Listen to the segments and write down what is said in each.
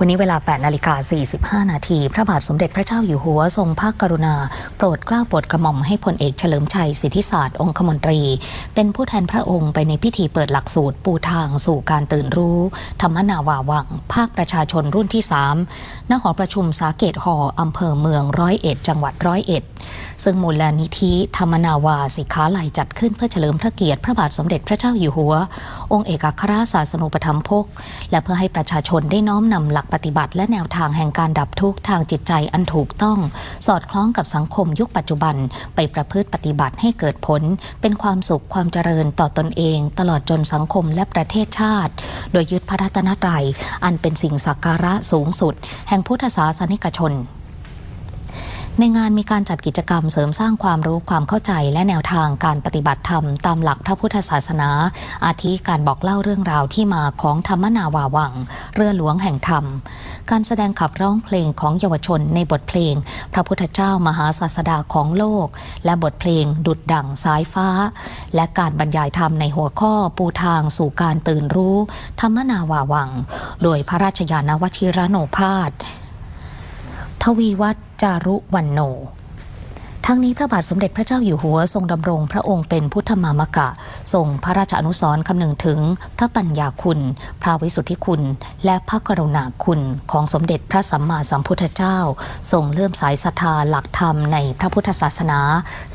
วันนี้เวลา 8 นาฬิกา 45 นาที พระบาทสมเด็จพระเจ้าอยู่หัวทรงพระกรุณา โปรดเกล้าโปรดกระหม่อมให้พลเอกเฉลิมชัยสิทธิศาสตร์องคมนตรี เป็นผู้แทนพระองค์ไปในพิธีเปิดหลักสูตร ปูทางสู่การตื่นรู้ ธรรมนาวาวัง ภาคประชาชนรุ่นที่ 3 ณ หอประชุมสาเกตหออำเภอเมืองร้อยเอ็ดจังหวัดร้อยเอ็ด ซึ่งมูลนิธิธรรมนาวาสิขาลัยจัดขึ้นเพื่อเฉลิมพระเกียรติพระบาทสมเด็จพระเจ้าอยู่หัว องค์เอกอัครราชศาสนูปถัมภกและเพื่อให้ประชาชนได้น้อมนำหลักปฏิบัติและแนวทางแห่งการดับทุกข์ทางจิตใจอันถูกต้อง สอดคล้องกับสังคมยุคปัจจุบัน ไปประพฤติปฏิบัติให้เกิดผล เป็นความสุขความเจริญต่อตนเอง ตลอดจนสังคมและประเทศชาติ โดยยึดพระรัตนตรัยอันเป็นสิ่งสักการะสูงสุด แห่งพุทธศาสนิกชน ในงานมีการจัดกิจกรรมเสริมสร้างความรู้ความเข้าใจและแนวทางการปฏิบัติธรรมตามหลักพระพุทธศาสนา อาทิการบอกเล่าเรื่องราวที่มาของธรรมนาวาวัง เรือหลวงแห่งธรรม การแสดงขับร้องเพลงของเยาวชนในบทเพลง พระพุทธเจ้ามหาศาสดาของโลก และบทเพลงดุดดั่งสายฟ้า และการบรรยายธรรมในหัวข้อปูทางสู่การตื่นรู้ ธรรมนาวาวัง โดยพระราชยานวชิรโนภาส ทวีวัฒจารุวันโน ทั้งนี้พระบาทสมเด็จพระเจ้าอยู่หัวทรงดำรงพระองค์เป็นพุทธมามกะทรงพระราชอนุสรณ์คำนึงถึงพระปัญญาคุณ พระวิสุทธิคุณ และพระกรุณาคุณของสมเด็จพระสัมมาสัมพุทธเจ้า ทรงเลื่อมสายศรัทธาหลักธรรมในพระพุทธศาสนา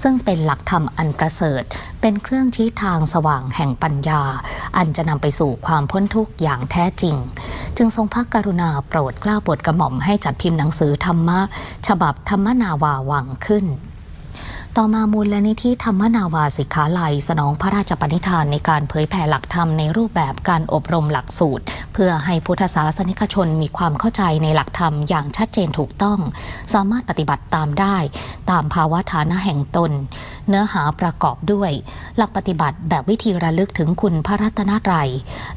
ซึ่งเป็นหลักธรรมอันประเสริฐ เป็นเครื่องชี้ทางสว่างแห่งปัญญา อันจะนำไปสู่ความพ้นทุกข์อย่างแท้จริง จึงทรงพระกรุณาโปรดกล้าโปรดกระหม่อมให้จัดพิมพ์หนังสือธรรมะ ฉบับธรรมนาวาวังขึ้นต่อมามูลนิธิธรรมนาวาสิกขาลัย สนองพระราชปณิธานในการเผยแผ่หลักธรรมในรูปแบบการอบรมหลักสูตรเพื่อให้พุทธศาสนิกชนมีความเข้าใจในหลักธรรมอย่างชัดเจนถูกต้อง สามารถปฏิบัติตามได้ ตามภาวะฐานะแห่งตน เนื้อหาประกอบด้วย หลักปฏิบัติแบบวิธีระลึกถึงคุณพระรัตนตรัย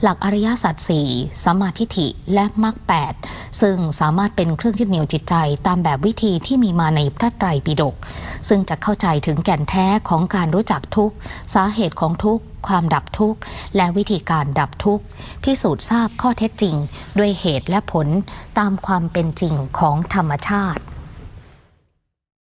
หลักอริยสัจสี่สัมมาทิฏฐิและมรรคแปดซึ่งสามารถเป็นเครื่องยึดเหนี่ยวจิตใจ ตามแบบวิธีที่มีมาในพระไตรปิฎกซึ่งจะเข้าใจถึงแก่นแท้ของการรู้จักทุกสาเหตุของทุก ความดับทุกข์ และวิธีการดับทุกข์ พิสูจน์ทราบข้อเท็จจริง ด้วยเหตุและผลตามความเป็นจริงของธรรมชาติ